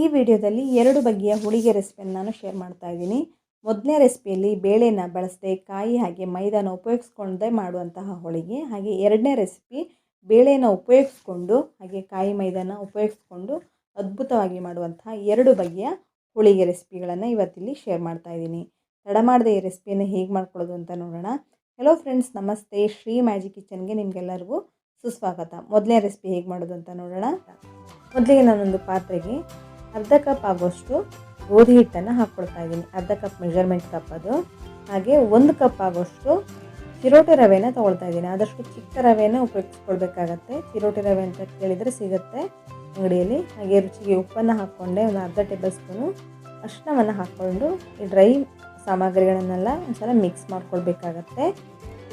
ಈ ವಿಡಿಯೋದಲ್ಲಿ ಎರಡು ಬಗೆಯ ಹುಳಿಗೆ ರೆಸಿಪಿಯನ್ನು ನಾನು ಶೇರ್ ಮಾಡ್ತಾ ಇದ್ದೀನಿ. ಮೊದಲನೇ ರೆಸಿಪಿಯಲ್ಲಿ ಬೇಳೆನ ಬಳಸದೆ ಕಾಯಿ ಹಾಗೆ ಮೈದಾನ ಉಪಯೋಗಿಸ್ಕೊಂಡೇ ಮಾಡುವಂತಹ ಹೋಳಿಗೆ, ಹಾಗೆ ಎರಡನೇ ರೆಸಿಪಿ ಬೇಳೆನ ಉಪಯೋಗಿಸ್ಕೊಂಡು, ಹಾಗೆ ಕಾಯಿ ಮೈದಾನ ಉಪಯೋಗಿಸ್ಕೊಂಡು ಅದ್ಭುತವಾಗಿ ಮಾಡುವಂತಹ ಎರಡು ಬಗೆಯ ಹೋಳಿಗೆ ರೆಸಿಪಿಗಳನ್ನು ಇವತ್ತಿಲ್ಲಿ ಶೇರ್ ಮಾಡ್ತಾ ಇದ್ದೀನಿ. ತಡ ಮಾಡದೆ ಈ ರೆಸಿಪಿಯನ್ನು ಹೇಗೆ ಮಾಡ್ಕೊಳ್ಳೋದು ಅಂತ ನೋಡೋಣ. ಹಲೋ ಫ್ರೆಂಡ್ಸ್ ನಮಸ್ತೆ. ಶ್ರೀ ಮ್ಯಾಜಿಕ್ ಕಿಚನ್ಗೆ ನಿಮಗೆಲ್ಲರಿಗೂ ಸುಸ್ವಾಗತ. ಮೊದಲನೇ ರೆಸಿಪಿ ಹೇಗೆ ಮಾಡೋದು ಅಂತ ನೋಡೋಣ. ಮೊದಲಿಗೆ ನಾನೊಂದು ಪಾತ್ರೆಗೆ ಅರ್ಧ ಕಪ್ ಆಗೋಷ್ಟು ಗೋಧಿ ಹಿಟ್ಟನ್ನು ಹಾಕ್ಕೊಳ್ತಾ ಇದ್ದೀನಿ. ಅರ್ಧ ಕಪ್ ಮೆಜರ್ಮೆಂಟ್ ಕಪ್ ಅದು. ಹಾಗೆ ಒಂದು ಕಪ್ ಆಗೋಷ್ಟು ಚಿರೋಟಿ ರವೆನ ತೊಗೊಳ್ತಾ ಇದ್ದೀನಿ. ಆದಷ್ಟು ಚಿಕ್ಕ ರವೆನ ಉಪಯೋಗಿಸ್ಕೊಳ್ಬೇಕಾಗತ್ತೆ. ಚಿರೋಟಿ ರವೆ ಅಂತ ಕೇಳಿದರೆ ಸಿಗುತ್ತೆ ಅಂಗಡಿಯಲ್ಲಿ. ಹಾಗೆ ರುಚಿಗೆ ಉಪ್ಪನ್ನು ಹಾಕ್ಕೊಂಡೆ ಒಂದು ಅರ್ಧ ಟೇಬಲ್ ಸ್ಪೂನು ಅರಿಶಿನವನ್ನು ಹಾಕ್ಕೊಂಡು ಈ ಡ್ರೈ ಸಾಮಗ್ರಿಗಳನ್ನೆಲ್ಲ ಒಂದ್ಸಲ ಮಿಕ್ಸ್ ಮಾಡ್ಕೊಳ್ಬೇಕಾಗತ್ತೆ.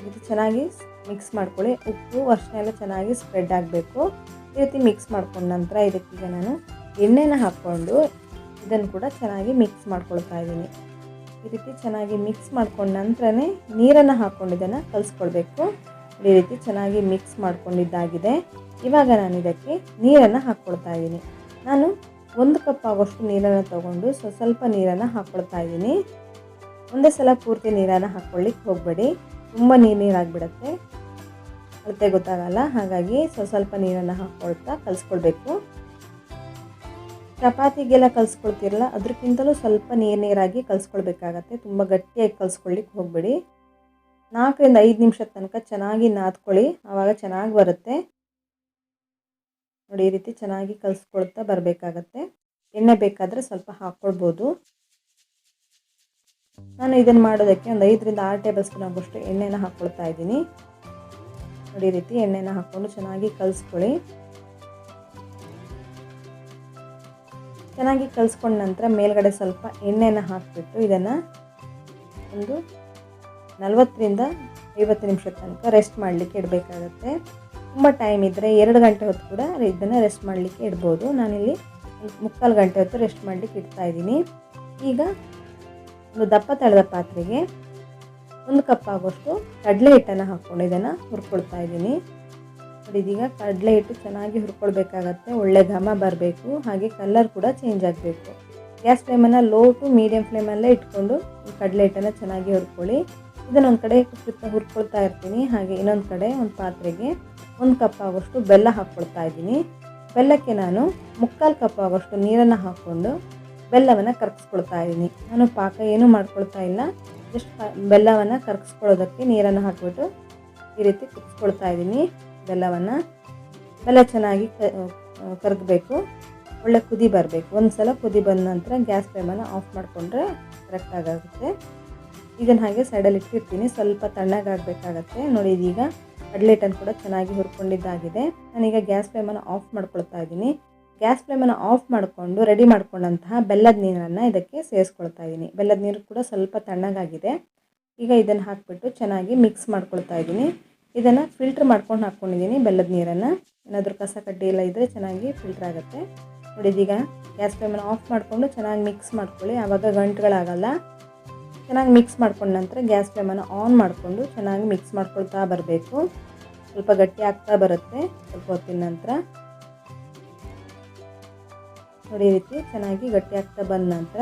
ಇದು ಚೆನ್ನಾಗಿ ಮಿಕ್ಸ್ ಮಾಡ್ಕೊಳ್ಳಿ. ಉಪ್ಪು ಅರಿಶಿನ ಚೆನ್ನಾಗಿ ಸ್ಪ್ರೆಡ್ ಆಗಬೇಕು. ಈ ರೀತಿ ಮಿಕ್ಸ್ ಮಾಡ್ಕೊಂಡ ನಂತರ ಇದಕ್ಕೀಗ ನಾನು ಎಣ್ಣೆನ ಹಾಕ್ಕೊಂಡು ಇದನ್ನು ಕೂಡ ಚೆನ್ನಾಗಿ ಮಿಕ್ಸ್ ಮಾಡ್ಕೊಳ್ತಾ ಇದ್ದೀನಿ. ಈ ರೀತಿ ಚೆನ್ನಾಗಿ ಮಿಕ್ಸ್ ಮಾಡ್ಕೊಂಡ ನಂತರನೇ ನೀರನ್ನು ಹಾಕ್ಕೊಂಡು ಇದನ್ನು ಕಲಿಸ್ಕೊಳ್ಬೇಕು ಈ ರೀತಿ ಚೆನ್ನಾಗಿ ಮಿಕ್ಸ್ ಮಾಡ್ಕೊಂಡಿದ್ದಾಗಿದೆ. ಇವಾಗ ನಾನು ಇದಕ್ಕೆ ನೀರನ್ನು ಹಾಕ್ಕೊಳ್ತಾ ಇದ್ದೀನಿ. ನಾನು ಒಂದು ಕಪ್ ಆಗೋಷ್ಟು ನೀರನ್ನು ತಗೊಂಡು ಸ್ವಲ್ಪ ಸ್ವಲ್ಪ ನೀರನ್ನು ಹಾಕ್ಕೊಳ್ತಾ ಇದ್ದೀನಿ. ಒಂದೇ ಸಲ ಪೂರ್ತಿ ನೀರನ್ನು ಹಾಕ್ಕೊಳ್ಳಿಕ್ಕೆ ಹೋಗಬೇಡಿ. ತುಂಬ ನೀರು ನೀರಾಗಿಬಿಡುತ್ತೆ. ಅಳತೆ ಗೊತ್ತಾಗಲ್ಲ. ಹಾಗಾಗಿ ಸ್ವಲ್ಪ ಸ್ವಲ್ಪ ನೀರನ್ನು ಹಾಕ್ಕೊಳ್ತಾ ಕಲಿಸ್ಕೊಳ್ಬೇಕು. ಚಪಾತಿಗೆಲ್ಲ ಕಲಿಸ್ಕೊಳ್ತಿರಲ್ಲ ಅದಕ್ಕಿಂತಲೂ ಸ್ವಲ್ಪ ನೀರು ನೀರಾಗಿ ಕಲಿಸ್ಕೊಳ್ಬೇಕಾಗತ್ತೆ. ತುಂಬ ಗಟ್ಟಿಯಾಗಿ ಕಲಿಸ್ಕೊಳ್ಳಿಕ್ಕೆ ಹೋಗಬೇಡಿ. ನಾಲ್ಕರಿಂದ ಐದು ನಿಮಿಷದ ತನಕ ಚೆನ್ನಾಗಿ ನಾದ್ಕೊಳ್ಳಿ. ಆವಾಗ ಚೆನ್ನಾಗಿ ಬರುತ್ತೆ. ನೋಡಿ, ಈ ರೀತಿ ಚೆನ್ನಾಗಿ ಕಲಿಸ್ಕೊಳ್ತಾ ಬರಬೇಕಾಗತ್ತೆ. ಎಣ್ಣೆ ಬೇಕಾದರೆ ಸ್ವಲ್ಪ ಹಾಕ್ಕೊಳ್ಬೋದು. ನಾನು ಇದನ್ನು ಮಾಡೋದಕ್ಕೆ ಒಂದು ಐದರಿಂದ ಆರು ಟೇಬಲ್ ಸ್ಪೂನ್ ಆಗೋಷ್ಟು ಎಣ್ಣೆನ ಹಾಕ್ಕೊಳ್ತಾ ಇದ್ದೀನಿ. ನೋಡಿ ರೀತಿ ಎಣ್ಣೆನ ಹಾಕ್ಕೊಂಡು ಚೆನ್ನಾಗಿ ಕಲಿಸ್ಕೊಳ್ಳಿ. ಚೆನ್ನಾಗಿ ಕಲಿಸ್ಕೊಂಡ ನಂತರ ಮೇಲ್ಗಡೆ ಸ್ವಲ್ಪ ಎಣ್ಣೆನ ಹಾಕಿಬಿಟ್ಟು ಇದನ್ನು ಒಂದು ನಲವತ್ತರಿಂದ ಐವತ್ತು ನಿಮಿಷದ ತನಕ ರೆಸ್ಟ್ ಮಾಡಲಿಕ್ಕೆ ಇಡಬೇಕಾಗತ್ತೆ. ತುಂಬ ಟೈಮ್ ಇದ್ದರೆ ಎರಡು ಗಂಟೆ ಹೊತ್ತು ಕೂಡ ಇದನ್ನು ರೆಸ್ಟ್ ಮಾಡಲಿಕ್ಕೆ ಇಡ್ಬೋದು. ನಾನಿಲ್ಲಿ ಮುಕ್ಕಾಲು ಗಂಟೆ ಹೊತ್ತು ರೆಸ್ಟ್ ಮಾಡಲಿಕ್ಕೆ ಇಡ್ತಾ ಇದ್ದೀನಿ. ಈಗ ಒಂದು ದಪ್ಪ ತಳೆದ ಪಾತ್ರೆಗೆ ಒಂದು ಕಪ್ ಆಗೋಷ್ಟು ಕಡಲೆ ಹಿಟ್ಟನ್ನು ಹಾಕ್ಕೊಂಡು ಇದನ್ನು ಹುರ್ಕೊಳ್ತಾ ಇದ್ದೀನಿ. ನೋಡಿ ಇದೀಗ ಕಡಲೆ ಹಿಟ್ಟು ಚೆನ್ನಾಗಿ ಹುರ್ಕೊಳ್ಬೇಕಾಗತ್ತೆ, ಒಳ್ಳೆ ಘಮ ಬರಬೇಕು, ಹಾಗೆ ಕಲರ್ ಕೂಡ ಚೇಂಜ್ ಆಗಬೇಕು. ಗ್ಯಾಸ್ ಫ್ಲೇಮನ್ನು ಲೋ ಟು ಮೀಡಿಯಂ ಫ್ಲೇಮಲ್ಲೇ ಇಟ್ಕೊಂಡು ಈ ಕಡಲೆ ಹಿಟ್ಟನ್ನು ಚೆನ್ನಾಗಿ ಹುರ್ಕೊಳ್ಳಿ. ಇದನ್ನು ಒಂದು ಕಡೆ ಹುರ್ಕೊಳ್ತಾ ಇರ್ತೀನಿ, ಹಾಗೆ ಇನ್ನೊಂದು ಕಡೆ ಒಂದು ಪಾತ್ರೆಗೆ ಒಂದು ಕಪ್ ಆಗೋಷ್ಟು ಬೆಲ್ಲ ಹಾಕ್ಕೊಳ್ತಾ ಇದ್ದೀನಿ. ಬೆಲ್ಲಕ್ಕೆ ನಾನು ಮುಕ್ಕಾಲು ಕಪ್ ಆಗೋಷ್ಟು ನೀರನ್ನು ಹಾಕ್ಕೊಂಡು ಬೆಲ್ಲವನ್ನು ಕರಗಿಸ್ಕೊಳ್ತಾ ಇದ್ದೀನಿ. ನಾನು ಪಾಕ ಏನೂ ಮಾಡ್ಕೊಳ್ತಾ ಇಲ್ಲ, ಜಸ್ಟ್ ಬೆಲ್ಲವನ್ನು ಕರಗಿಸ್ಕೊಳ್ಳೋದಕ್ಕೆ ನೀರನ್ನು ಹಾಕಿಬಿಟ್ಟು ಈ ರೀತಿ ಕುದಿಸ್ಕೊಳ್ತಾ ಇದ್ದೀನಿ. ಬೆಲ್ಲವನ್ನು ಬೆಲ್ಲ ಚೆನ್ನಾಗಿ ಕರಗಬೇಕು. ಒಳ್ಳೆ ಕುದಿ ಬರಬೇಕು. ಒಂದು ಸಲ ಕುದಿ ಬಂದ ನಂತರ ಗ್ಯಾಸ್ ಫ್ಲೇಮನ್ನು ಆಫ್ ಮಾಡಿಕೊಂಡ್ರೆ ಕರೆಕ್ಟಾಗುತ್ತೆ ಇದನ್ನು ಹಾಗೆ ಸೈಡಲ್ಲಿ ಇಟ್ಟಿರ್ತೀನಿ. ಸ್ವಲ್ಪ ತಣ್ಣಗಾಗಬೇಕಾಗತ್ತೆ ನೋಡಿ, ಇದೀಗ ಕಡಲೆಟನ್ನು ಕೂಡ ಚೆನ್ನಾಗಿ ಹುರ್ಕೊಂಡಿದ್ದಾಗಿದೆ. ನಾನೀಗ ಗ್ಯಾಸ್ ಫ್ಲೇಮನ್ನು ಆಫ್ ಮಾಡ್ಕೊಳ್ತಾ ಇದ್ದೀನಿ. ಗ್ಯಾಸ್ ಫ್ಲೇಮನ್ನು ಆಫ್ ಮಾಡಿಕೊಂಡು ರೆಡಿ ಮಾಡ್ಕೊಂಡಂತಹ ಬೆಲ್ಲದ ನೀರನ್ನು ಇದಕ್ಕೆ ಸೇರಿಸ್ಕೊಳ್ತಾ ಇದ್ದೀನಿ. ಬೆಲ್ಲದ ನೀರು ಕೂಡ ಸ್ವಲ್ಪ ತಣ್ಣಗಾಗಿದೆ. ಈಗ ಇದನ್ನು ಹಾಕಿಬಿಟ್ಟು ಚೆನ್ನಾಗಿ ಮಿಕ್ಸ್ ಮಾಡ್ಕೊಳ್ತಾ ಇದ್ದೀನಿ. ಇದನ್ನು ಫಿಲ್ಟ್ರ್ ಮಾಡ್ಕೊಂಡು ಹಾಕ್ಕೊಂಡಿದ್ದೀನಿ ಬೆಲ್ಲದ ನೀರನ್ನು. ಏನಾದರೂ ಕಸ ಕಡ್ಡಿ ಎಲ್ಲ ಇದ್ದರೆ ಚೆನ್ನಾಗಿ ಫಿಲ್ಟ್ರ್ ಆಗುತ್ತೆ. ನೋಡಿ ಇದೀಗ ಗ್ಯಾಸ್ ಫ್ಲೇಮನ್ನು ಆಫ್ ಮಾಡಿಕೊಂಡು ಚೆನ್ನಾಗಿ ಮಿಕ್ಸ್ ಮಾಡ್ಕೊಳ್ಳಿ. ಆವಾಗ ಗಂಟುಗಳಾಗಲ್ಲ. ಚೆನ್ನಾಗಿ ಮಿಕ್ಸ್ ಮಾಡ್ಕೊಂಡ ನಂತರ ಗ್ಯಾಸ್ ಫ್ಲೇಮನ್ನು ಆನ್ ಮಾಡಿಕೊಂಡು ಚೆನ್ನಾಗಿ ಮಿಕ್ಸ್ ಮಾಡ್ಕೊಳ್ತಾ ಬರಬೇಕು. ಸ್ವಲ್ಪ ಗಟ್ಟಿ ಆಗ್ತಾ ಬರುತ್ತೆ, ಸ್ವಲ್ಪ ಹೊತ್ತಿನ ನಂತರ. ನೋಡಿ ರೀತಿ ಚೆನ್ನಾಗಿ ಗಟ್ಟಿ ಆಗ್ತಾ ಬಂದ ನಂತರ.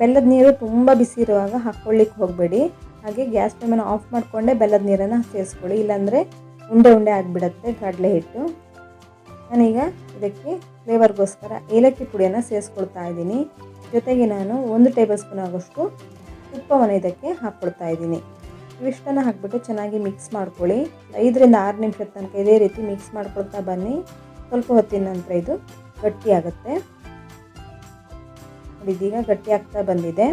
ಬೆಲ್ಲದ ನೀರು ತುಂಬ ಬಿಸಿ ಇರುವಾಗ ಹಾಕ್ಕೊಳ್ಳಿಕ್ಕೆ ಹೋಗಬೇಡಿ. ಹಾಗೆ ಗ್ಯಾಸ್ ಫ್ಲೇಮನ್ನು ಆಫ್ ಮಾಡಿಕೊಂಡೆ ಬೆಲ್ಲದ ನೀರನ್ನು ಸೇರಿಸ್ಕೊಳ್ಳಿ. ಇಲ್ಲಾಂದರೆ ಉಂಡೆ ಉಂಡೆ ಆಗಿಬಿಡತ್ತೆ ಕಡಲೆ ಹಿಟ್ಟು. ನಾನೀಗ ಇದಕ್ಕೆ ಫ್ಲೇವರ್ಗೋಸ್ಕರ ಏಲಕ್ಕಿ ಪುಡಿಯನ್ನು ಸೇರಿಸ್ಕೊಳ್ತಾ ಇದ್ದೀನಿ. ಜೊತೆಗೆ ನಾನು ಒಂದು ಟೇಬಲ್ ಸ್ಪೂನ್ ಆಗೋಷ್ಟು ತುಪ್ಪವನ್ನು ಇದಕ್ಕೆ ಹಾಕ್ಕೊಳ್ತಾ ಇದ್ದೀನಿ. ಇವಿಷ್ಟನ್ನು ಹಾಕ್ಬಿಟ್ಟು ಚೆನ್ನಾಗಿ ಮಿಕ್ಸ್ ಮಾಡ್ಕೊಳ್ಳಿ. ಐದರಿಂದ ಆರು ನಿಮಿಷದ ತನಕ ಇದೇ ರೀತಿ ಮಿಕ್ಸ್ ಮಾಡ್ಕೊಳ್ತಾ ಬನ್ನಿ. ಸ್ವಲ್ಪ ಹೊತ್ತಿನ ನಂತರ ಇದು ಗಟ್ಟಿಯಾಗುತ್ತೆ. ಇದೀಗ ಗಟ್ಟಿಯಾಗ್ತಾ ಬಂದಿದೆ.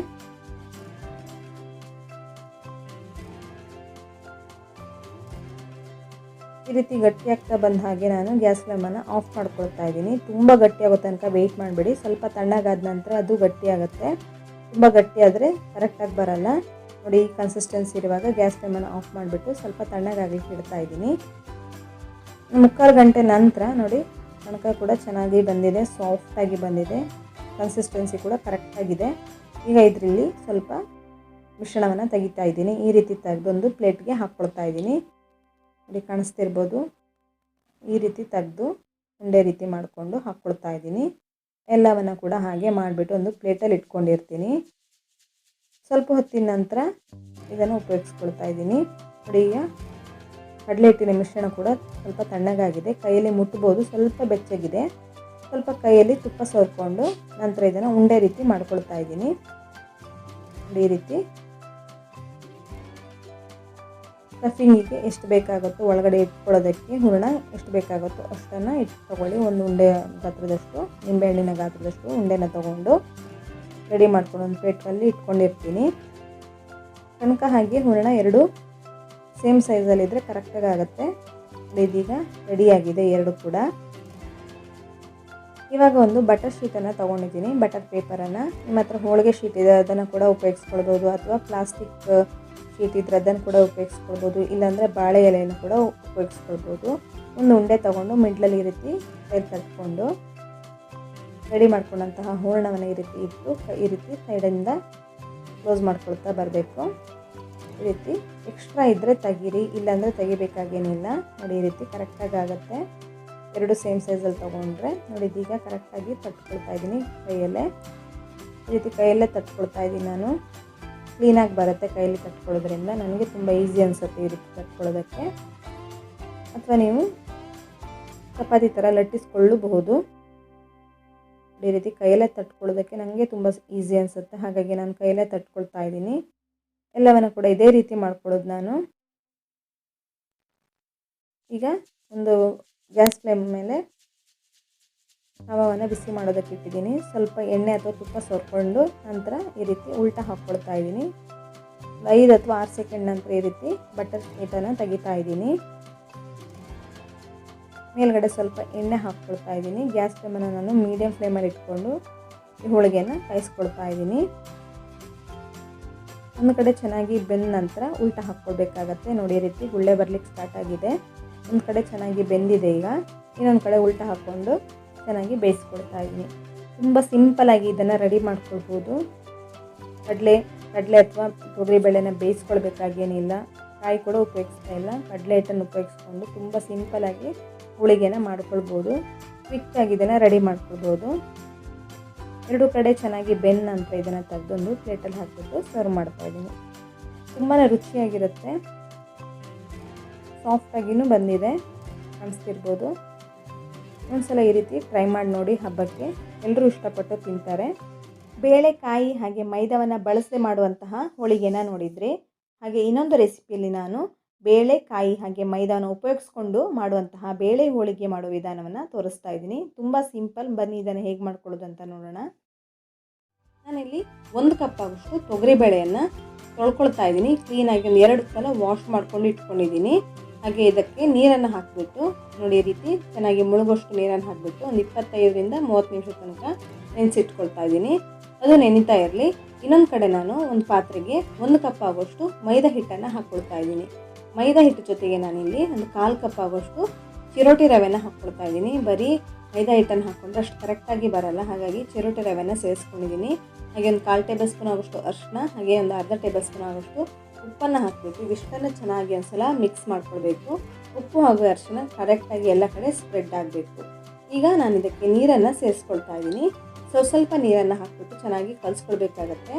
ರೀತಿ ಗಟ್ಟಿಯಾಗ್ತಾ ಬಂದ ಹಾಗೆ ನಾನು ಗ್ಯಾಸ್ ಫ್ಲೇಮನ್ನು ಆಫ್ ಮಾಡ್ಕೊಳ್ತಾ ಇದ್ದೀನಿ. ತುಂಬ ಗಟ್ಟಿಯಾಗೋ ತನಕ ವೆಯ್ಟ್ ಮಾಡಬೇಡಿ. ಸ್ವಲ್ಪ ತಣ್ಣಗಾದ ನಂತರ ಅದು ಗಟ್ಟಿ ಆಗುತ್ತೆ ತುಂಬ ಗಟ್ಟಿ ಆದರೆ ಕರೆಕ್ಟಾಗಿ ಬರಲ್ಲ. ನೋಡಿ ಈ ಕನ್ಸಿಸ್ಟೆನ್ಸಿ ಇರುವಾಗ ಗ್ಯಾಸ್ ಫ್ಲೇಮನ್ನು ಆಫ್ ಮಾಡಿಬಿಟ್ಟು ಸ್ವಲ್ಪ ತಣ್ಣಗಾಗಲಿಕ್ಕೆ ಇಡ್ತಾ ಇದ್ದೀನಿ. ಮುಕ್ಕಾಲು ಗಂಟೆ ನಂತರ ನೋಡಿ, ತನಕ ಕೂಡ ಚೆನ್ನಾಗಿ ಬಂದಿದೆ ಸಾಫ್ಟಾಗಿ ಬಂದಿದೆ. ಕನ್ಸಿಸ್ಟೆನ್ಸಿ ಕೂಡ ಕರೆಕ್ಟಾಗಿದೆ. ಈಗ ಇದರಲ್ಲಿ ಸ್ವಲ್ಪ ಮಿಶ್ರಣವನ್ನು ತೆಗಿತಾ ಇದ್ದೀನಿ. ಈ ರೀತಿ ತೆಗೆದೊಂದು ಪ್ಲೇಟ್ಗೆ ಹಾಕ್ಕೊಳ್ತಾ ಇದ್ದೀನಿ. ನೋಡಿ ಕಾಣಿಸ್ತಿರ್ಬೋದು. ಈ ರೀತಿ ತೆಗೆದು ಉಂಡೆ ರೀತಿ ಮಾಡಿಕೊಂಡು ಹಾಕ್ಕೊಳ್ತಾ ಇದ್ದೀನಿ. ಎಲ್ಲವನ್ನು ಕೂಡ ಹಾಗೆ ಮಾಡಿಬಿಟ್ಟು ಒಂದು ಪ್ಲೇಟಲ್ಲಿ ಇಟ್ಕೊಂಡಿರ್ತೀನಿ. ಸ್ವಲ್ಪ ಹೊತ್ತಿನ ನಂತರ ಇದನ್ನು ಉಪಯೋಗಿಸ್ಕೊಳ್ತಾ ಇದ್ದೀನಿ. ಈಗ ಕಡಲೆ ಹಿಟ್ಟಿನ ಮಿಶ್ರಣ ಕೂಡ ಸ್ವಲ್ಪ ತಣ್ಣಗಾಗಿದೆ. ಕೈಯಲ್ಲಿ ಮುಟ್ಬೋದು, ಸ್ವಲ್ಪ ಬೆಚ್ಚಗಿದೆ. ಸ್ವಲ್ಪ ಕೈಯಲ್ಲಿ ತುಪ್ಪ ಸೋರ್ಕೊಂಡು ನಂತರ ಇದನ್ನು ಉಂಡೆ ರೀತಿ ಮಾಡ್ಕೊಳ್ತಾ ಇದ್ದೀನಿ. ಈ ರೀತಿ ಸ್ಟಫಿಂಗಿಗೆ ಎಷ್ಟು ಬೇಕಾಗುತ್ತೋ ಒಳಗಡೆ ಇಟ್ಕೊಳ್ಳೋದಕ್ಕೆ ಹೂರಣ ಎಷ್ಟು ಬೇಕಾಗುತ್ತೋ ಅಷ್ಟನ್ನು ಇಟ್ಟು ತೊಗೊಳ್ಳಿ. ಒಂದು ಉಂಡೆ ಗಾತ್ರದಷ್ಟು, ನಿಂಬೆಹಣ್ಣಿನ ಗಾತ್ರದಷ್ಟು ಉಂಡೆನ ತೊಗೊಂಡು ರೆಡಿ ಮಾಡ್ಕೊಂಡು ಒಂದು ಪ್ಲೇಟಲ್ಲಿ ಇಟ್ಕೊಂಡಿರ್ತೀನಿ. ಕನಕ ಹಾಗೆ ಹೂರಣ ಎರಡು ಸೇಮ್ ಸೈಜಲ್ಲಿದ್ದರೆ ಕರೆಕ್ಟಾಗಿ ಆಗುತ್ತೆ. ಇದೀಗ ರೆಡಿಯಾಗಿದೆ ಎರಡು ಕೂಡ. ಇವಾಗ ಒಂದು ಬಟರ್ ಶೀಟನ್ನು ತೊಗೊಂಡಿದ್ದೀನಿ. ಬಟರ್ ಪೇಪರನ್ನು ನಿಮ್ಮ ಹತ್ರ ಹೋಳಿಗೆ ಶೀಟ್ ಇದೆ, ಅದನ್ನು ಕೂಡ ಉಪಯೋಗಿಸ್ಕೊಳ್ಬೋದು. ಅಥವಾ ಪ್ಲಾಸ್ಟಿಕ್ ಶೀಟ್ ಇದ್ರೆ ಅದನ್ನು ಕೂಡ ಉಪಯೋಗಿಸ್ಕೊಳ್ಬೋದು. ಇಲ್ಲಾಂದರೆ ಬಾಳೆ ಎಲೆಯನ್ನು ಕೂಡ ಉಪಯೋಗಿಸ್ಕೊಳ್ಬೋದು. ಒಂದು ಉಂಡೆ ತೊಗೊಂಡು ಮಿಡ್ಲಲ್ಲಿ ಈ ರೀತಿ ಸೈಡ್ ತಟ್ಕೊಂಡು ರೆಡಿ ಮಾಡ್ಕೊಂಡಂತಹ ಹೂರಣವನ್ನು ಈ ರೀತಿ ಇಟ್ಟು ಈ ರೀತಿ ಸೈಡಿಂದ ಕ್ಲೋಸ್ ಮಾಡ್ಕೊಳ್ತಾ ಬರಬೇಕು. ಈ ರೀತಿ ಎಕ್ಸ್ಟ್ರಾ ಇದ್ದರೆ ತೆಗೀರಿ, ಇಲ್ಲಾಂದರೆ ತೆಗಿಬೇಕಾಗೇನಿಲ್ಲ ನೋಡಿ ಈ ರೀತಿ ಕರೆಕ್ಟಾಗಿ ಆಗುತ್ತೆ. ಎರಡು ಸೇಮ್ ಸೈಜಲ್ಲಿ ತೊಗೊಂಡ್ರೆ ನೋಡಿ ಇದೀಗ ಕರೆಕ್ಟಾಗಿ ತಟ್ಕೊಳ್ತಾ ಇದ್ದೀನಿ ಕೈಯಲ್ಲೇ. ಈ ರೀತಿ ಕೈಯಲ್ಲೇ ತಟ್ಕೊಳ್ತಾ ಇದ್ದೀನಿ ನಾನು. ಕ್ಲೀನಾಗಿ ಬರುತ್ತೆ ಕೈಯಲ್ಲಿ ಕಟ್ಕೊಳ್ಳೋದ್ರಿಂದ. ನನಗೆ ತುಂಬ ಈಸಿ ಅನಿಸುತ್ತೆ ಈ ರೀತಿ ತಟ್ಕೊಳ್ಳೋದಕ್ಕೆ ಅಥವಾ ನೀವು ಚಪಾತಿ ಥರ ಲಟ್ಟಿಸ್ಕೊಳ್ಳಬಹುದು. ಅದೇ ರೀತಿ ಕೈಲೇ ತಟ್ಕೊಳ್ಳೋದಕ್ಕೆ ನನಗೆ ತುಂಬ ಈಸಿ ಅನಿಸುತ್ತೆ. ಹಾಗಾಗಿ ನಾನು ಕೈಲೇ ತಟ್ಕೊಳ್ತಾ ಇದ್ದೀನಿ. ಎಲ್ಲವನ್ನು ಕೂಡ ಇದೇ ರೀತಿ ಮಾಡ್ಕೊಳ್ಳೋದು ನಾನು. ಈಗ ಒಂದು ಗ್ಯಾಸ್ ಫ್ಲೇಮ್ ಮೇಲೆ ತವವನ್ನು ಬಿಸಿ ಮಾಡೋದಕ್ಕೆ ಇಟ್ಟಿದ್ದೀನಿ. ಸ್ವಲ್ಪ ಎಣ್ಣೆ ಅಥವಾ ತುಪ್ಪ ಸೋರ್ಕೊಂಡು ನಂತರ ಈ ರೀತಿ ಉಲ್ಟಾ ಹಾಕ್ಕೊಳ್ತಾ ಇದ್ದೀನಿ. ಐದು ಅಥವಾ ಆರು ಸೆಕೆಂಡ್ ನಂತರ ಈ ರೀತಿ ಬಟರ್ ಶೀಟನ್ನು ತೆಗಿತಾ ಇದ್ದೀನಿ. ಮೇಲ್ಗಡೆ ಸ್ವಲ್ಪ ಎಣ್ಣೆ ಹಾಕ್ಕೊಳ್ತಾ ಇದ್ದೀನಿ. ಗ್ಯಾಸ್ ಫ್ಲೇಮನ್ನು ನಾನು ಮೀಡಿಯಮ್ ಫ್ಲೇಮಲ್ಲಿ ಇಟ್ಕೊಂಡು ಈ ಹೋಳಿಗೆಯನ್ನು ಕಾಯಿಸ್ಕೊಳ್ತಾ ಇದ್ದೀನಿ. ಒಂದು ಕಡೆ ಚೆನ್ನಾಗಿ ಬೆಂದ ನಂತರ ಉಲ್ಟಾ ಹಾಕ್ಕೊಳ್ಬೇಕಾಗತ್ತೆ. ನೋಡಿ, ಈ ರೀತಿ ಗುಳ್ಳೆ ಬರಲಿಕ್ಕೆ ಸ್ಟಾರ್ಟ್ ಆಗಿದೆ. ಒಂದು ಕಡೆ ಚೆನ್ನಾಗಿ ಬೆಂದಿದೆ ಈಗ. ಇನ್ನೊಂದು ಕಡೆ ಉಲ್ಟಾ ಹಾಕ್ಕೊಂಡು ಚೆನ್ನಾಗಿ ಬೇಯಿಸ್ಕೊಳ್ತಾ ಇದ್ದೀನಿ. ತುಂಬ ಸಿಂಪಲಾಗಿ ಇದನ್ನು ರೆಡಿ ಮಾಡ್ಕೊಳ್ಬೋದು. ಕಡಲೆ ಕಡಲೆ ಅಥವಾ ತೊಗರಿಬೇಳೆನ ಬೇಯಿಸ್ಕೊಳ್ಬೇಕಾಗೇನಿಲ್ಲ. ಕಾಯಿ ಕೂಡ ಉಪಯೋಗಿಸ್ತಾ ಇಲ್ಲ. ಕಡಲೆ ಹಿಟ್ಟನ್ನು ಉಪಯೋಗಿಸ್ಕೊಂಡು ತುಂಬ ಸಿಂಪಲಾಗಿ ಹೋಳಿಗೆನ ಮಾಡ್ಕೊಳ್ಬೋದು. ಕ್ವಿಕ್ಕಾಗಿ ಇದನ್ನು ರೆಡಿ ಮಾಡ್ಕೊಳ್ಬೋದು. ಎರಡು ಕಡೆ ಚೆನ್ನಾಗಿ ಬೆನ್ನ ಅಂತ ಇದನ್ನು ತೆಗೆದೊಂದು ಪ್ಲೇಟಲ್ಲಿ ಹಾಕಿಬಿಟ್ಟು ಸರ್ವ್ ಮಾಡ್ತಾ ಇದ್ದೀನಿ. ತುಂಬಾ ರುಚಿಯಾಗಿರುತ್ತೆ. ಸಾಫ್ಟಾಗಿನೂ ಬಂದಿದೆ. ಕಾಣಿಸ್ತಿರ್ಬೋದು. ಒಂದ್ಸಲ ಈ ರೀತಿ ಟ್ರೈ ಮಾಡಿ ನೋಡಿ ಹಬ್ಬಕ್ಕೆ. ಎಲ್ಲರೂ ಇಷ್ಟಪಟ್ಟು ತಿಂತಾರೆ. ಬೇಳೆಕಾಯಿ ಹಾಗೆ ಮೈದಾವನ್ನು ಬಳಸದೆ ಮಾಡುವಂತಹ ಹೋಳಿಗೆನ ನೋಡಿದರೆ. ಹಾಗೆ ಇನ್ನೊಂದು ರೆಸಿಪಿಯಲ್ಲಿ ನಾನು ಬೇಳೆಕಾಯಿ ಹಾಗೆ ಮೈದಾನ ಉಪಯೋಗಿಸ್ಕೊಂಡು ಮಾಡುವಂತಹ ಬೇಳೆ ಹೋಳಿಗೆ ಮಾಡುವ ವಿಧಾನವನ್ನು ತೋರಿಸ್ತಾ ಇದ್ದೀನಿ. ತುಂಬ ಸಿಂಪಲ್. ಬನ್ನಿ, ಇದನ್ನು ಹೇಗೆ ಮಾಡ್ಕೊಳ್ಳೋದು ಅಂತ ನೋಡೋಣ. ನಾನಿಲ್ಲಿ ಒಂದು ಕಪ್ ತೊಗರಿ ಬೇಳೆಯನ್ನು ತೊಳ್ಕೊಳ್ತಾ ಇದ್ದೀನಿ. ಕ್ಲೀನಾಗಿ ಒಂದು ಎರಡು ಸಲ ವಾಶ್ ಮಾಡ್ಕೊಂಡು ಇಟ್ಕೊಂಡಿದ್ದೀನಿ. ಹಾಗೆ ಇದಕ್ಕೆ ನೀರನ್ನು ಹಾಕಿಬಿಟ್ಟು, ನೋಡಿ ಈ ರೀತಿ ಚೆನ್ನಾಗಿ ಮುಳುಗೋಷ್ಟು ನೀರನ್ನು ಹಾಕಿಬಿಟ್ಟು ಒಂದು ಇಪ್ಪತ್ತೈದರಿಂದ ಮೂವತ್ತು ನಿಮಿಷದ ತನಕ ನೆನೆಸಿಟ್ಕೊಳ್ತಾ ಇದ್ದೀನಿ. ಅದು ನೆನೀತಾ ಇರಲಿ. ಇನ್ನೊಂದು ಕಡೆ ನಾನು ಒಂದು ಪಾತ್ರೆಗೆ ಒಂದು ಕಪ್ ಆಗೋಷ್ಟು ಮೈದಾ ಹಿಟ್ಟನ್ನು ಹಾಕ್ಕೊಳ್ತಾ ಇದ್ದೀನಿ. ಮೈದಾ ಹಿಟ್ಟು ಜೊತೆಗೆ ನಾನಿಲ್ಲಿ ಒಂದು ಕಾಲು ಕಪ್ ಆಗೋಷ್ಟು ಚಿರೋಟಿ ರವೆನ ಹಾಕ್ಕೊಳ್ತಾ ಇದ್ದೀನಿ. ಬರೀ ಮೈದಾ ಹಿಟ್ಟನ್ನು ಹಾಕ್ಕೊಂಡ್ರೆ ಅಷ್ಟು ಕರೆಕ್ಟಾಗಿ ಬರಲ್ಲ. ಹಾಗಾಗಿ ಚಿರೋಟಿ ರವೆನ ಸೇರಿಸ್ಕೊಂಡಿದ್ದೀನಿ. ಹಾಗೆ ಒಂದು ಕಾಲು ಟೇಬಲ್ ಸ್ಪೂನ್ ಆಗೋಷ್ಟು ಅರಿಶಿನ ಹಾಗೆ ಒಂದು ಅರ್ಧ ಟೇಬಲ್ ಸ್ಪೂನ್ ಆಗೋಷ್ಟು ಉಪ್ಪನ್ನು ಹಾಕಬೇಕು. ಇವಿಷ್ಟನ್ನು ಚೆನ್ನಾಗಿ ಒಂದ್ಸಲ ಮಿಕ್ಸ್ ಮಾಡ್ಕೊಳ್ಬೇಕು. ಉಪ್ಪು ಹಾಗೂ ಅರಿಶಿನ ಕರೆಕ್ಟಾಗಿ ಎಲ್ಲ ಕಡೆ ಸ್ಪ್ರೆಡ್ ಆಗಬೇಕು. ಈಗ ನಾನು ಇದಕ್ಕೆ ನೀರನ್ನು ಸೇರಿಸ್ಕೊಳ್ತಾ ಇದ್ದೀನಿ. ಸ್ವಲ್ಪ ಸ್ವಲ್ಪ ನೀರನ್ನು ಹಾಕಿಬಿಟ್ಟು ಚೆನ್ನಾಗಿ ಕಲಿಸ್ಕೊಳ್ಬೇಕಾಗತ್ತೆ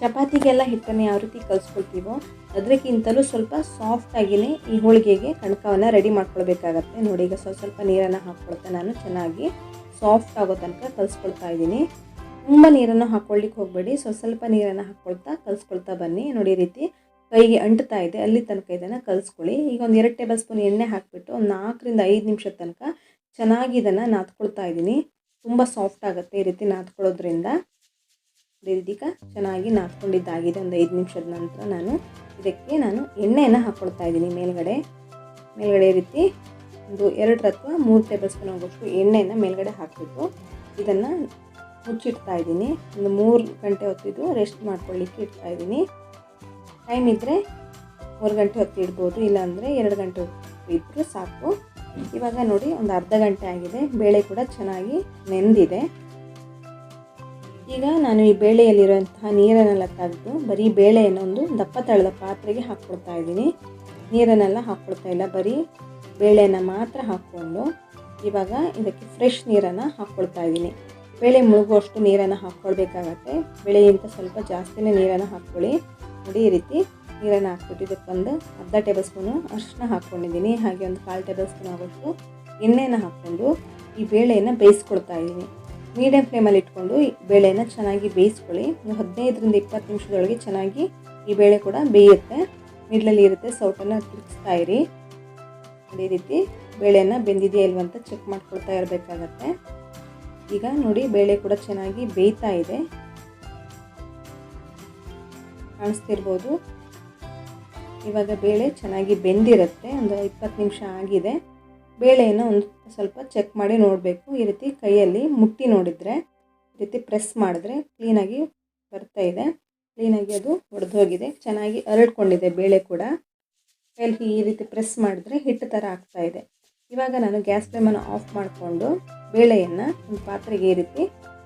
ಚಪಾತಿಗೆಲ್ಲ ಹಿಟ್ಟನ್ನು ಯಾವ ರೀತಿ ಕಲಿಸ್ಕೊಳ್ತೀವೋ ಅದಕ್ಕಿಂತಲೂ ಸ್ವಲ್ಪ ಸಾಫ್ಟಾಗಿಯೇ ಈ ಹೋಳಿಗೆಗೆ ಕಣಕವನ್ನು ರೆಡಿ ಮಾಡ್ಕೊಳ್ಬೇಕಾಗತ್ತೆ. ನೋಡಿ, ಈಗ ಸ್ವಲ್ಪ ಸ್ವಲ್ಪ ನೀರನ್ನು ಹಾಕ್ಕೊಳ್ತಾ ನಾನು ಚೆನ್ನಾಗಿ ಸಾಫ್ಟ್ ಆಗೋ ತನಕ ಕಲಿಸ್ಕೊಳ್ತಾ ಇದ್ದೀನಿ. ತುಂಬ ನೀರನ್ನು ಹಾಕ್ಕೊಳ್ಳಿಕ್ಕೆ ಹೋಗಬೇಡಿ. ಸ್ವಲ್ಪ ಸ್ವಲ್ಪ ನೀರನ್ನು ಹಾಕ್ಕೊಳ್ತಾ ಕಲಿಸ್ಕೊಳ್ತಾ ಬನ್ನಿ. ನೋಡಿ ರೀತಿ ಕೈಗೆ ಅಂಟ್ತಾ ಇದೆ. ಅಲ್ಲಿ ತನಕ ಇದನ್ನು ಕಲಿಸ್ಕೊಳ್ಳಿ. ಈಗ ಒಂದು ಎರಡು ಟೇಬಲ್ ಸ್ಪೂನ್ ಎಣ್ಣೆ ಹಾಕಿಬಿಟ್ಟು ಒಂದು ನಾಲ್ಕರಿಂದ ಐದು ನಿಮಿಷದ ತನಕ ಚೆನ್ನಾಗಿ ಇದನ್ನು ನಾದ್ಕೊಳ್ತಾ ಇದ್ದೀನಿ ತುಂಬ ಸಾಫ್ಟ್ ಆಗುತ್ತೆ ಈ ರೀತಿ ನಾದ್ಕೊಳ್ಳೋದ್ರಿಂದ. ಇದೀಗ ಚೆನ್ನಾಗಿ ನಾದ್ಕೊಂಡಿದ್ದಾಗಿದೆ ಒಂದು ಐದು ನಿಮಿಷದ ನಂತರ ನಾನು. ಇದಕ್ಕೆ ನಾನು ಎಣ್ಣೆಯನ್ನು ಹಾಕ್ಕೊಳ್ತಾ ಇದ್ದೀನಿ ಮೇಲ್ಗಡೆ. ಮೇಲ್ಗಡೆ ರೀತಿ ಒಂದು ಎರಡು ಅಥವಾ ಮೂರು ಟೇಬಲ್ ಸ್ಪೂನ್ ಆಗೋಷ್ಟು ಎಣ್ಣೆಯನ್ನು ಮೇಲ್ಗಡೆ ಹಾಕಿಬಿಟ್ಟು ಇದನ್ನು ಮುಚ್ಚಿಡ್ತಾ ಇದ್ದೀನಿ. ಒಂದು ಮೂರು ಗಂಟೆ ಹೊತ್ತಿದ್ದು ರೆಸ್ಟ್ ಮಾಡ್ಕೊಳ್ಳಿಕ್ಕೆ ಇಡ್ತಾ ಇದ್ದೀನಿ. ಟೈಮ್ ಇದ್ದರೆ ಮೂರು ಗಂಟೆ ಹೊತ್ತು ಇಡ್ಬೋದು, ಇಲ್ಲಾಂದರೆ ಎರಡು ಗಂಟೆ ಹೊತ್ತು ಇದ್ದರೂ ಸಾಕು. ಇವಾಗ ನೋಡಿ, ಒಂದು ಅರ್ಧ ಗಂಟೆ ಆಗಿದೆ. ಬೇಳೆ ಕೂಡ ಚೆನ್ನಾಗಿ ನೆಂದಿದೆ. ಈಗ ನಾನು ಈ ಬೇಳೆಯಲ್ಲಿರುವಂತಹ ನೀರನ್ನೆಲ್ಲ ತೆಗೆದು ಬರೀ ಬೇಳೆಯನ್ನು ಒಂದು ದಪ್ಪ ತಳದ ಪಾತ್ರೆಗೆ ಹಾಕ್ಕೊಳ್ತಾ ಇದ್ದೀನಿ. ನೀರನ್ನೆಲ್ಲ ಹಾಕ್ಕೊಳ್ತಾ ಇಲ್ಲ, ಬರೀ ಬೇಳೆಯನ್ನು ಮಾತ್ರ ಹಾಕ್ಕೊಂಡು ಇವಾಗ ಇದಕ್ಕೆ ಫ್ರೆಶ್ ನೀರನ್ನು ಹಾಕ್ಕೊಳ್ತಾ ಇದ್ದೀನಿ. ಬೇಳೆ ಮುಳುಗುವಷ್ಟು ನೀರನ್ನು ಹಾಕ್ಕೊಳ್ಬೇಕಾಗತ್ತೆ. ಬೆಳೆಗಿಂತ ಸ್ವಲ್ಪ ಜಾಸ್ತಿನೇ ನೀರನ್ನು ಹಾಕ್ಕೊಳ್ಳಿ. ನೋಡಿ, ಈ ರೀತಿ ನೀರನ್ನು ಹಾಕ್ಬಿಟ್ಟು ಇದಕ್ಕೊಂದು ಅರ್ಧ ಟೇಬಲ್ ಸ್ಪೂನು ಅರಿಶಿನ ಹಾಕ್ಕೊಂಡಿದ್ದೀನಿ. ಹಾಗೆ ಒಂದು ಕಾಲು ಟೇಬಲ್ ಸ್ಪೂನ್ ಆಗೋಷ್ಟು ಎಣ್ಣೆಯನ್ನು ಹಾಕ್ಕೊಂಡು ಈ ಬೇಳೆಯನ್ನು ಬೇಯಿಸ್ಕೊಳ್ತಾ ಇದ್ದೀನಿ. ಮೀಡಿಯಂ ಫ್ಲೇಮಲ್ಲಿ ಇಟ್ಕೊಂಡು ಈ ಬೇಳೆನ ಚೆನ್ನಾಗಿ ಬೇಯಿಸ್ಕೊಳ್ಳಿ. ಒಂದು ಹದಿನೈದರಿಂದ ಇಪ್ಪತ್ತು ನಿಮಿಷದೊಳಗೆ ಚೆನ್ನಾಗಿ ಈ ಬೇಳೆ ಕೂಡ ಬೇಯುತ್ತೆ. ಮಿಡ್ಲಲ್ಲಿ ಇರುತ್ತೆ. ಸೌಟನ್ನು ತಿರುಗಿಸ್ತಾ ಇರಿ. ಅದೇ ರೀತಿ ಬೇಳೆನ ಬೆಂದಿದೆಯಾ ಇಲ್ವಂತ ಚೆಕ್ ಮಾಡ್ಕೊಳ್ತಾ ಇರಬೇಕಾಗತ್ತೆ. ಈಗ ನೋಡಿ ಬೇಳೆ ಕೂಡ ಚೆನ್ನಾಗಿ ಬೇಯ್ತಾ ಇದೆ. ಕಾಣಿಸ್ತಿರ್ಬೋದು. ಇವಾಗ ಬೇಳೆ ಚೆನ್ನಾಗಿ ಬೆಂದಿರುತ್ತೆ. ಒಂದು ಇಪ್ಪತ್ತು ನಿಮಿಷ ಆಗಿದೆ. ಬೇಳೆಯನ್ನು ಒಂದು ಸ್ವಲ್ಪ ಚೆಕ್ ಮಾಡಿ ನೋಡಬೇಕು. ಈ ರೀತಿ ಕೈಯಲ್ಲಿ ಮುಟ್ಟಿ ನೋಡಿದರೆ, ಈ ರೀತಿ ಪ್ರೆಸ್ ಮಾಡಿದ್ರೆ ಕ್ಲೀನಾಗಿ ಬರ್ತಾ ಇದೆ. ಕ್ಲೀನಾಗಿ ಅದು ಒಡೆದು ಹೋಗಿದೆ. ಚೆನ್ನಾಗಿ ಅರಳ್ಕೊಂಡಿದೆ ಬೇಳೆ ಕೂಡ. ಕೈಯಲ್ಲಿ ಈ ರೀತಿ ಪ್ರೆಸ್ ಮಾಡಿದ್ರೆ ಹಿಟ್ಟು ಥರ ಇದೆ. ಇವಾಗ ನಾನು ಗ್ಯಾಸ್ ಫ್ಲೇಮನ್ನು ಆಫ್ ಮಾಡಿಕೊಂಡು ಬೇಳೆಯನ್ನು ಒಂದು ಪಾತ್ರೆಗೆ ಈ ರೀತಿ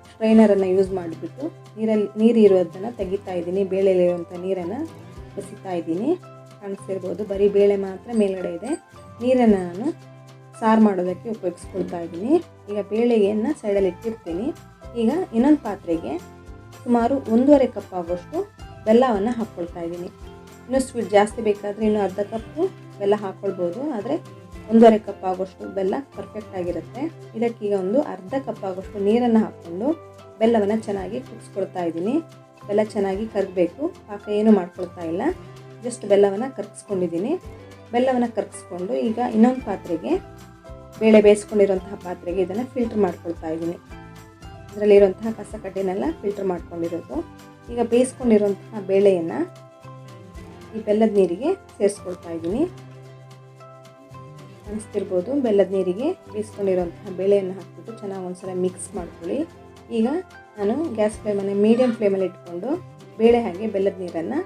ಸ್ಟ್ರೈನರನ್ನು ಯೂಸ್ ಮಾಡಿಬಿಟ್ಟು ನೀರಲ್ಲಿ ನೀರು ಇರೋದನ್ನು ತೆಗಿತಾ ಇದ್ದೀನಿ. ಬೇಳೆಯಲ್ಲಿರುವಂಥ ನೀರನ್ನು ಬಸಿತಾ ಇದ್ದೀನಿ. ಕಾಣಿಸ್ತಿರ್ಬೋದು, ಬರೀ ಬೇಳೆ ಮಾತ್ರ ಮೇಲ್ಗಡೆ ಇದೆ. ನೀರನ್ನು ನಾನು ಸಾರು ಮಾಡೋದಕ್ಕೆ ಉಪಯೋಗಿಸ್ಕೊಳ್ತಾ ಇದ್ದೀನಿ. ಈಗ ಬೇಳೆಯನ್ನು ಸೈಡಲ್ಲಿ ಇಟ್ಟಿರ್ತೀನಿ. ಈಗ ಇನ್ನೊಂದು ಪಾತ್ರೆಗೆ ಸುಮಾರು ಒಂದೂವರೆ ಕಪ್ ಆಗೋಷ್ಟು ಬೆಲ್ಲವನ್ನು ಹಾಕ್ಕೊಳ್ತಾ ಇದ್ದೀನಿ. ಇನ್ನೂ ಸ್ವೀಟ್ ಜಾಸ್ತಿ ಬೇಕಾದರೆ ಇನ್ನೂ ಅರ್ಧ ಕಪ್ಪು ಬೆಲ್ಲ ಹಾಕ್ಕೊಳ್ಬೋದು. ಆದರೆ ಒಂದೂವರೆ ಕಪ್ ಆಗೋಷ್ಟು ಬೆಲ್ಲ ಪರ್ಫೆಕ್ಟ್ ಆಗಿರುತ್ತೆ. ಇದಕ್ಕೀಗ ಒಂದು ಅರ್ಧ ಕಪ್ ಆಗೋಷ್ಟು ನೀರನ್ನು ಹಾಕ್ಕೊಂಡು ಬೆಲ್ಲವನ್ನು ಚೆನ್ನಾಗಿ ಕುದಿಸ್ಕೊಳ್ತಾ ಇದ್ದೀನಿ. ಬೆಲ್ಲ ಚೆನ್ನಾಗಿ ಕರಗಬೇಕು. ಪಾಕ ಏನು ಮಾಡ್ಕೊಳ್ತಾ ಇಲ್ಲ. ಜಸ್ಟ್ ಬೆಲ್ಲವನ್ನು ಕರಗಿಸ್ಕೊಂಡಿದ್ದೀನಿ. ಬೆಲ್ಲವನ್ನು ಕರಗಿಸ್ಕೊಂಡು ಈಗ ಇನ್ನೊಂದು ಪಾತ್ರೆಗೆ ಬೇಳೆ ಬೇಯಿಸ್ಕೊಂಡಿರೋಂತಹ ಪಾತ್ರೆಗೆ ಇದನ್ನು ಫಿಲ್ಟ್ರ್ ಮಾಡ್ಕೊಳ್ತಾ ಇದ್ದೀನಿ. ಅದರಲ್ಲಿರುವಂತಹ ಕಸ ಕಡ್ಡಿನೆಲ್ಲ ಫಿಲ್ಟರ್ ಮಾಡ್ಕೊಂಡಿರೋದು. ಈಗ ಬೇಯಿಸ್ಕೊಂಡಿರುವಂತಹ ಬೇಳೆಯನ್ನು ಈ ಬೆಲ್ಲದ ನೀರಿಗೆ ಸೇರಿಸ್ಕೊಳ್ತಾ ಇದ್ದೀನಿ. ಅನಿಸ್ತಿರ್ಬೋದು ಬೆಲ್ಲದ ನೀರಿಗೆ ಬೀಸ್ಕೊಂಡಿರೋಂತಹ ಬೇಳೆಯನ್ನು ಹಾಕ್ಬಿಟ್ಟು ಚೆನ್ನಾಗಿ ಒಂದ್ಸಲ ಮಿಕ್ಸ್ ಮಾಡ್ಕೊಳ್ಳಿ. ಈಗ ನಾನು ಗ್ಯಾಸ್ ಫ್ಲೇಮನ್ನು ಮೀಡಿಯಮ್ ಫ್ಲೇಮಲ್ಲಿ ಇಟ್ಕೊಂಡು ಬೇಳೆ ಹಾಗೆ ಬೆಲ್ಲದ ನೀರನ್ನು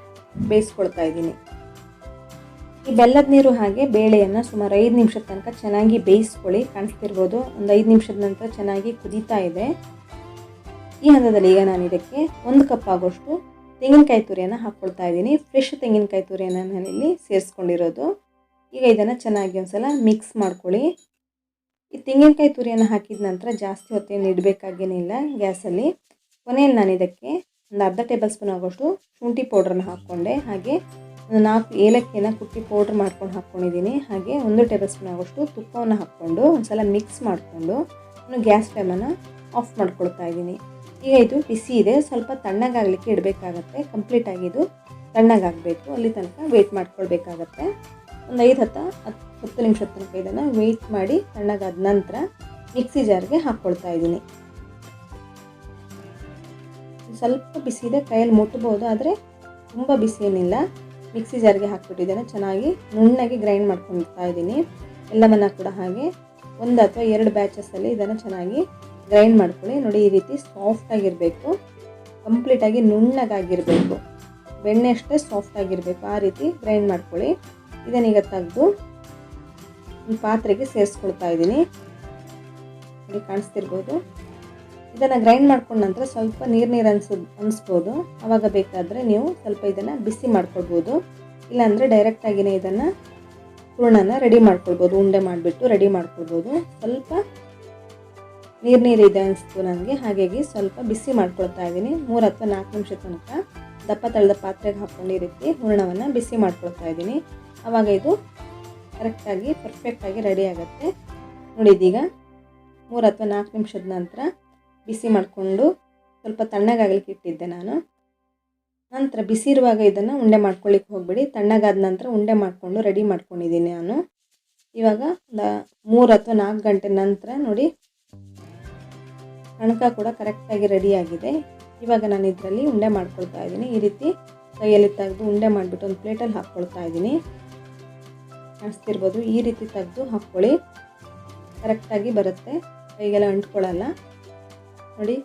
ಬೇಯಿಸ್ಕೊಳ್ತಾ ಇದ್ದೀನಿ. ಈ ಬೆಲ್ಲದ ನೀರು ಹಾಗೆ ಬೇಳೆಯನ್ನು ಸುಮಾರು ಐದು ನಿಮಿಷದ ತನಕ ಚೆನ್ನಾಗಿ ಬೇಯಿಸ್ಕೊಳ್ಳಿ. ಕಾಣಿಸ್ತಿರ್ಬೋದು. ಒಂದು ಐದು ನಿಮಿಷದ ನಂತರ ಚೆನ್ನಾಗಿ ಕುದೀತಾ ಇದೆ. ಈ ಹಂತದಲ್ಲಿ ಈಗ ನಾನು ಇದಕ್ಕೆ ಒಂದು ಕಪ್ ಆಗೋಷ್ಟು ತೆಂಗಿನಕಾಯಿ ತುರಿಯನ್ನು ಹಾಕ್ಕೊಳ್ತಾ ಇದ್ದೀನಿ. ಫ್ರೆಶ್ ತೆಂಗಿನಕಾಯಿ ತುರಿಯನ್ನು ನಾನಿಲ್ಲಿ ಸೇರಿಸ್ಕೊಂಡಿರೋದು. ಈಗ ಇದನ್ನು ಚೆನ್ನಾಗಿ ಒಂದ್ಸಲ ಮಿಕ್ಸ್ ಮಾಡ್ಕೊಳ್ಳಿ. ಈ ತೆಂಗಿನಕಾಯಿ ತುರಿಯನ್ನು ಹಾಕಿದ ನಂತರ ಜಾಸ್ತಿ ಹೊತ್ತೇನು ಇಡಬೇಕಾಗೇನಿಲ್ಲ ಗ್ಯಾಸಲ್ಲಿ. ಕೊನೆಯಲ್ಲಿ ನಾನು ಇದಕ್ಕೆ ಒಂದು ಅರ್ಧ ಟೇಬಲ್ ಸ್ಪೂನ್ ಆಗೋಷ್ಟು ಶುಂಠಿ ಪೌಡ್ರನ್ನು ಹಾಕ್ಕೊಂಡೆ. ಹಾಗೆ ಒಂದು ನಾಲ್ಕು ಏಲಕ್ಕಿನ ಕುಟ್ಟಿ ಪೌಡ್ರ್ ಮಾಡ್ಕೊಂಡು ಹಾಕ್ಕೊಂಡಿದ್ದೀನಿ. ಹಾಗೆ ಒಂದು ಟೇಬಲ್ ಸ್ಪೂನ್ ಆಗೋಷ್ಟು ತುಪ್ಪವನ್ನು ಹಾಕ್ಕೊಂಡು ಒಂದ್ಸಲ ಮಿಕ್ಸ್ ಮಾಡಿಕೊಂಡು ನಾನು ಗ್ಯಾಸ್ ಫ್ಲೇಮನ್ನು ಆಫ್ ಮಾಡ್ಕೊಳ್ತಾ ಇದ್ದೀನಿ. ಈಗ ಇದು ಬಿಸಿ ಇದೆ. ಸ್ವಲ್ಪ ತಣ್ಣಗಾಗಲಿಕ್ಕೆ ಇಡಬೇಕಾಗತ್ತೆ. ಕಂಪ್ಲೀಟಾಗಿ ಇದು ತಣ್ಣಗಾಗಬೇಕು. ಅಲ್ಲಿ ತನಕ ವೆಯ್ಟ್ ಮಾಡ್ಕೊಳ್ಬೇಕಾಗತ್ತೆ. ಒಂದು ಐದು ಹತ್ತು ಹತ್ತು ಹತ್ತು ನಿಮಿಷದ ತನಕ ಇದನ್ನು ವೆಯ್ಟ್ ಮಾಡಿ ತಣ್ಣಗಾದ ನಂತರ ಮಿಕ್ಸಿ ಜಾರ್ಗೆ ಹಾಕ್ಕೊಳ್ತಾ ಇದ್ದೀನಿ. ಸ್ವಲ್ಪ ಬಿಸಿ ಇದೆ, ಕೈಯಲ್ಲಿ ಮುಟ್ಟಬಹುದು ಆದರೆ ತುಂಬ ಬಿಸಿ ಏನಿಲ್ಲ. ಮಿಕ್ಸಿ ಜಾರ್ಗೆ ಹಾಕ್ಬಿಟ್ಟಿದ್ದೇನೆ, ಚೆನ್ನಾಗಿ ನುಣ್ಣಗೆ ಗ್ರೈಂಡ್ ಮಾಡ್ಕೊಳ್ತಾ ಇದ್ದೀನಿ. ಎಲ್ಲವನ್ನ ಕೂಡ ಹಾಗೆ ಒಂದು ಅಥವಾ ಎರಡು ಬ್ಯಾಚಸ್ಸಲ್ಲಿ ಇದನ್ನು ಚೆನ್ನಾಗಿ ಗ್ರೈಂಡ್ ಮಾಡ್ಕೊಳ್ಳಿ. ನೋಡಿ, ಈ ರೀತಿ ಸಾಫ್ಟಾಗಿರಬೇಕು ಕಂಪ್ಲೀಟಾಗಿ ನುಣ್ಣಗಾಗಿರಬೇಕು. ಬೆಣ್ಣೆ ಅಷ್ಟೇ ಸಾಫ್ಟಾಗಿರಬೇಕು ಆ ರೀತಿ ಗ್ರೈಂಡ್ ಮಾಡ್ಕೊಳ್ಳಿ. ಇದನ್ನೀಗ ತೆಗೆದು ಈ ಪಾತ್ರೆಗೆ ಸೇರಿಸ್ಕೊಳ್ತಾ ಇದ್ದೀನಿ. ಇಲ್ಲಿ ಕಾಣಿಸ್ತಿರ್ಬೋದು. ಇದನ್ನು ಗ್ರೈಂಡ್ ಮಾಡ್ಕೊಂಡ ನಂತರ ಸ್ವಲ್ಪ ನೀರು ನೀರು ಅನ್ಸು, ಅನಿಸ್ಬೋದು. ಆವಾಗ ಬೇಕಾದರೆ ನೀವು ಸ್ವಲ್ಪ ಇದನ್ನು ಬಿಸಿ ಮಾಡ್ಕೊಳ್ಬೋದು. ಇಲ್ಲಾಂದರೆ ಡೈರೆಕ್ಟಾಗಿಯೇ ಇದನ್ನು ಹೂರ್ಣನ ರೆಡಿ ಮಾಡ್ಕೊಳ್ಬೋದು. ಉಂಡೆ ಮಾಡಿಬಿಟ್ಟು ರೆಡಿ ಮಾಡ್ಕೊಳ್ಬೋದು. ಸ್ವಲ್ಪ ನೀರು ನೀರು ಇದೆ ಅನಿಸ್ತು ನನಗೆ ಹಾಗಾಗಿ ಸ್ವಲ್ಪ ಬಿಸಿ ಮಾಡ್ಕೊಳ್ತಾ ಇದ್ದೀನಿ. ಮೂರು ಅಥವಾ ನಾಲ್ಕು ನಿಮಿಷ ತನಕ ದಪ್ಪ ತಳದ ಪಾತ್ರೆಗೆ ಹಾಕ್ಕೊಂಡು ಹೂರಣವನ್ನು ಬಿಸಿ ಮಾಡ್ಕೊಳ್ತಾ ಇದ್ದೀನಿ. ಆವಾಗ ಇದು ಕರೆಕ್ಟಾಗಿ ಪರ್ಫೆಕ್ಟಾಗಿ ರೆಡಿ ಆಗುತ್ತೆ. ನೋಡಿ ಇದೀಗ ಮೂರು ಅಥವಾ ನಾಲ್ಕು ನಿಮಿಷದ ನಂತರ ಬಿಸಿ ಮಾಡಿಕೊಂಡು ಸ್ವಲ್ಪ ತಣ್ಣಗಾಗಲಿಕ್ಕೆ ಇಟ್ಟಿದ್ದೆ ನಾನು. ನಂತರ ಬಿಸಿ ಇರುವಾಗ ಇದನ್ನು ಉಂಡೆ ಮಾಡ್ಕೊಳ್ಳಿಕ್ಕೆ ಹೋಗಬೇಡಿ. ತಣ್ಣಗಾದ ನಂತರ ಉಂಡೆ ಮಾಡಿಕೊಂಡು ರೆಡಿ ಮಾಡ್ಕೊಂಡಿದ್ದೀನಿ ನಾನು. ಇವಾಗ ಮೂರು ಅಥವಾ ನಾಲ್ಕು ಗಂಟೆ ನಂತರ ನೋಡಿ ಕಣಕ ಕೂಡ ಕರೆಕ್ಟಾಗಿ ರೆಡಿಯಾಗಿದೆ ಇವಾಗ ನಾನು ಇದರಲ್ಲಿ ಉಂಡೆ ಮಾಡ್ಕೊಳ್ತಾ ಇದ್ದೀನಿ. ಈ ರೀತಿ ಕೈಯಲ್ಲಿ ತೆಗೆದು ಉಂಡೆ ಮಾಡಿಬಿಟ್ಟು ಒಂದು ಪ್ಲೇಟಲ್ಲಿ ಹಾಕ್ಕೊಳ್ತಾ ಇದ್ದೀನಿ. ಕಾಣಿಸ್ತಿರ್ಬೋದು. ಈ ರೀತಿ ತೆಗೆದು ಹಾಕ್ಕೊಳ್ಳಿ. ಕರೆಕ್ಟಾಗಿ ಬರುತ್ತೆ. ಕೈಗೆಲ್ಲ ಅಂಟ್ಕೊಳ್ಳಲ್ಲ. ನೋಡಿ.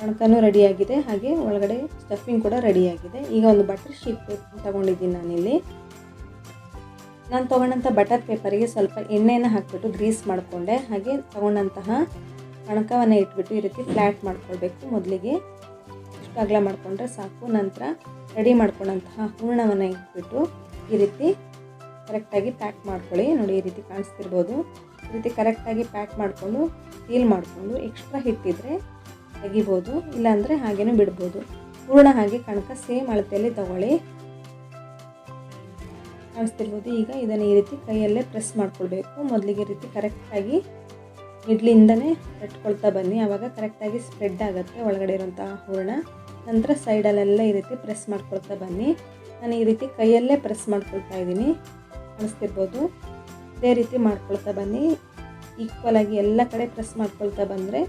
ಕಣಕನೂ ರೆಡಿಯಾಗಿದೆ ಹಾಗೆ ಒಳಗಡೆ ಸ್ಟಫಿಂಗ್ ಕೂಡ ರೆಡಿಯಾಗಿದೆ ಈಗ ಒಂದು ಬಟರ್ ಶೀಟ್ ತಗೊಂಡಿದ್ದೀನಿ ತೊಗೊಂಡಿದ್ದೀನಿ ನಾನಿಲ್ಲಿ. ನಾನು ತೊಗೊಂಡಂಥ ಬಟರ್ ಪೇಪರಿಗೆ ಸ್ವಲ್ಪ ಎಣ್ಣೆನ ಹಾಕಿಬಿಟ್ಟು ಗ್ರೀಸ್ ಮಾಡಿಕೊಂಡೆ. ಹಾಗೆ ತೊಗೊಂಡಂತಹ ಕಣಕವನ್ನು ಇಟ್ಬಿಟ್ಟು ಈ ರೀತಿ ಫ್ಲ್ಯಾಟ್ ಮಾಡ್ಕೊಳ್ಬೇಕು ಮೊದಲಿಗೆ. ಇಷ್ಟು ಅಗಲ ಮಾಡಿಕೊಂಡ್ರೆ ಸಾಕು. ನಂತರ ರೆಡಿ ಮಾಡ್ಕೊಂಡಂತಹ ಹೂರ್ಣವನ್ನು ಇಟ್ಬಿಟ್ಟು ಈ ರೀತಿ ಕರೆಕ್ಟಾಗಿ ಪ್ಯಾಕ್ ಮಾಡ್ಕೊಳ್ಳಿ. ನೋಡಿ, ಈ ರೀತಿ ಕಾಣಿಸ್ತಿರ್ಬೋದು. ಈ ರೀತಿ ಕರೆಕ್ಟಾಗಿ ಪ್ಯಾಕ್ ಮಾಡಿಕೊಂಡು ಸೀಲ್ ಮಾಡಿಕೊಂಡು ಎಕ್ಸ್ಟ್ರಾ ಹಿಟ್ಟಿದ್ರೆ ತೆಗಿಬೋದು, ಇಲ್ಲಾಂದರೆ ಹಾಗೆಯೂ ಬಿಡ್ಬೋದು. ಹೂರಣ ಹಾಗೆ ಕಣಕ ಸೇಮ್ ಅಳತೆಯಲ್ಲಿ ತಗೊಳ್ಳಿ. ಕಾಣಿಸ್ತಿರ್ಬೋದು. ಈಗ ಇದನ್ನು ಈ ರೀತಿ ಕೈಯಲ್ಲೇ ಪ್ರೆಸ್ ಮಾಡ್ಕೊಳ್ಬೇಕು. ಮೊದಲಿಗೆ ರೀತಿ ಕರೆಕ್ಟಾಗಿ ಇಡ್ಲಿಂದನೇ ಕಟ್ಕೊಳ್ತಾ ಬನ್ನಿ. ಆವಾಗ ಕರೆಕ್ಟಾಗಿ ಸ್ಪ್ರೆಡ್ ಆಗುತ್ತೆ ಒಳಗಡೆ ಇರೋಂಥ ಹೂರಣ. ನಂತರ ಸೈಡಲ್ಲೆಲ್ಲ ಈ ರೀತಿ ಪ್ರೆಸ್ ಮಾಡ್ಕೊಳ್ತಾ ಬನ್ನಿ. ನಾನು ಈ ರೀತಿ ಕೈಯಲ್ಲೇ ಪ್ರೆಸ್ ಮಾಡ್ಕೊಳ್ತಾ ಇದ್ದೀನಿ. ಕಾಣಿಸ್ತಿರ್ಬೋದು. ಇದೇ ರೀತಿ ಮಾಡ್ಕೊಳ್ತಾ ಬನ್ನಿ. ಈಕ್ವಲಾಗಿ ಎಲ್ಲ ಕಡೆ ಪ್ರೆಸ್ ಮಾಡ್ಕೊಳ್ತಾ ಬಂದರೆ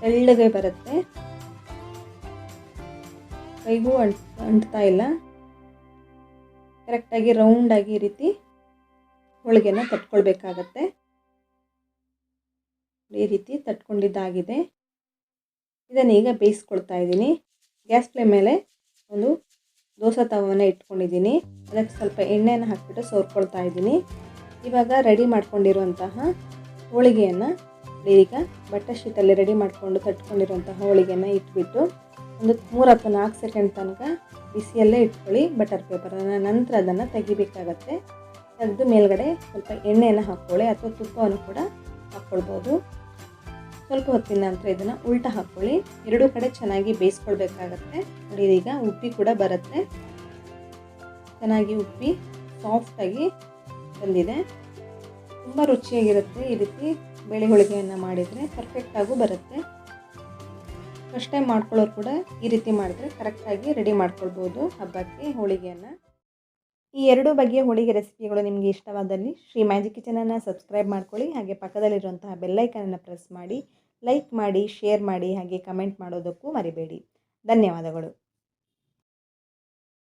ತೆಳ್ಳಗೆ ಬರುತ್ತೆ. ಕೈಗೂ ಅಂಟ್, ಅಂಟ್ತಾ ಇಲ್ಲ. ಕರೆಕ್ಟಾಗಿ ರೌಂಡಾಗಿ ಈ ರೀತಿ ಹೋಳಿಗೆನ ತಟ್ಕೊಳ್ಬೇಕಾಗತ್ತೆ. ಈ ರೀತಿ ತಟ್ಕೊಂಡಿದ್ದಾಗಿದೆ. ಇದನ್ನೀಗ ಬೇಯಿಸ್ಕೊಳ್ತಾ ಇದ್ದೀನಿ. ಗ್ಯಾಸ್ ಫ್ಲೇಮ್ ಮೇಲೆ ಒಂದು ದೋಸೆ ತವನ ಇಟ್ಕೊಂಡಿದ್ದೀನಿ. ಅದಕ್ಕೆ ಸ್ವಲ್ಪ ಎಣ್ಣೆಯನ್ನು ಹಾಕಿಬಿಟ್ಟು ಸೋರ್ಕೊಳ್ತಾ ಇದ್ದೀನಿ. ಇವಾಗ ರೆಡಿ ಮಾಡ್ಕೊಂಡಿರುವಂತಹ ಹೋಳಿಗೆಯನ್ನು ಈಗ ಬಟ್ಟೆ ಶೀಟಲ್ಲಿ ರೆಡಿ ಮಾಡಿಕೊಂಡು ತಟ್ಕೊಂಡಿರುವಂತಹ ಹೋಳಿಗೆಯನ್ನು ಇಟ್ಬಿಟ್ಟು ಒಂದು ಮೂರು ಅಥವಾ ನಾಲ್ಕು ಸೆಕೆಂಡ್ ತನಕ ಬಿಸಿಯಲ್ಲೇ ಇಟ್ಕೊಳ್ಳಿ ಬಟರ್ ಪೇಪರನ್ನು ನಂತರ ಅದನ್ನು ತೆಗಿಬೇಕಾಗತ್ತೆ. ತೆಗೆದು ಮೇಲ್ಗಡೆ ಸ್ವಲ್ಪ ಎಣ್ಣೆಯನ್ನು ಹಾಕ್ಕೊಳ್ಳಿ ಅಥವಾ ತುಪ್ಪವನ್ನು ಕೂಡ ಹಾಕ್ಕೊಳ್ಬೋದು. ಸ್ವಲ್ಪ ಹೊತ್ತಿನ ನಂತರ ಇದನ್ನು ಉಲ್ಟ ಹಾಕ್ಕೊಳ್ಳಿ ಎರಡೂ ಕಡೆ ಚೆನ್ನಾಗಿ ಬೇಯಿಸ್ಕೊಳ್ಬೇಕಾಗತ್ತೆ ನೋಡಿ, ಈಗ ಉಪ್ಪಿ ಕೂಡ ಬರುತ್ತೆ. ಚೆನ್ನಾಗಿ ಉಪ್ಪಿ ಸಾಫ್ಟಾಗಿ ಬಂದಿದೆ. ತುಂಬ ರುಚಿಯಾಗಿರುತ್ತೆ ಈ ರೀತಿ ಬೇಳೆ ಹೋಳಿಗೆಯನ್ನು ಮಾಡಿದರೆ ಪರ್ಫೆಕ್ಟಾಗೂ ಬರುತ್ತೆ. ಫಸ್ಟ್ ಟೈಮ್ ಮಾಡ್ಕೊಳ್ಳೋರು ಕೂಡ ಈ ರೀತಿ ಮಾಡಿದ್ರೆ ಕರೆಕ್ಟಾಗಿ ರೆಡಿ ಮಾಡ್ಕೊಳ್ಬೋದು ಹಬ್ಬಕ್ಕೆ ಹೋಳಿಗೆಯನ್ನು. ಈ ಎರಡು ಬಗೆಯ ಹೋಳಿಗೆ ರೆಸಿಪಿಗಳು ನಿಮಗೆ ಇಷ್ಟವಾದಲ್ಲಿ ಶ್ರೀ ಮ್ಯಾಜಿಕ್ ಕಿಚನನ್ನು ಸಬ್ಸ್ಕ್ರೈಬ್ ಮಾಡ್ಕೊಳ್ಳಿ. ಹಾಗೆ ಪಕ್ಕದಲ್ಲಿರುವಂತಹ ಬೆಲ್ಲೈಕನನ್ನು ಪ್ರೆಸ್ ಮಾಡಿ. ಲೈಕ್ ಮಾಡಿ ಶೇರ್ ಮಾಡಿ ಹಾಗೆ ಕಮೆಂಟ್ ಮಾಡೋದಕ್ಕೂ ಮರಿಬೇಡಿ. ಧನ್ಯವಾದಗಳು.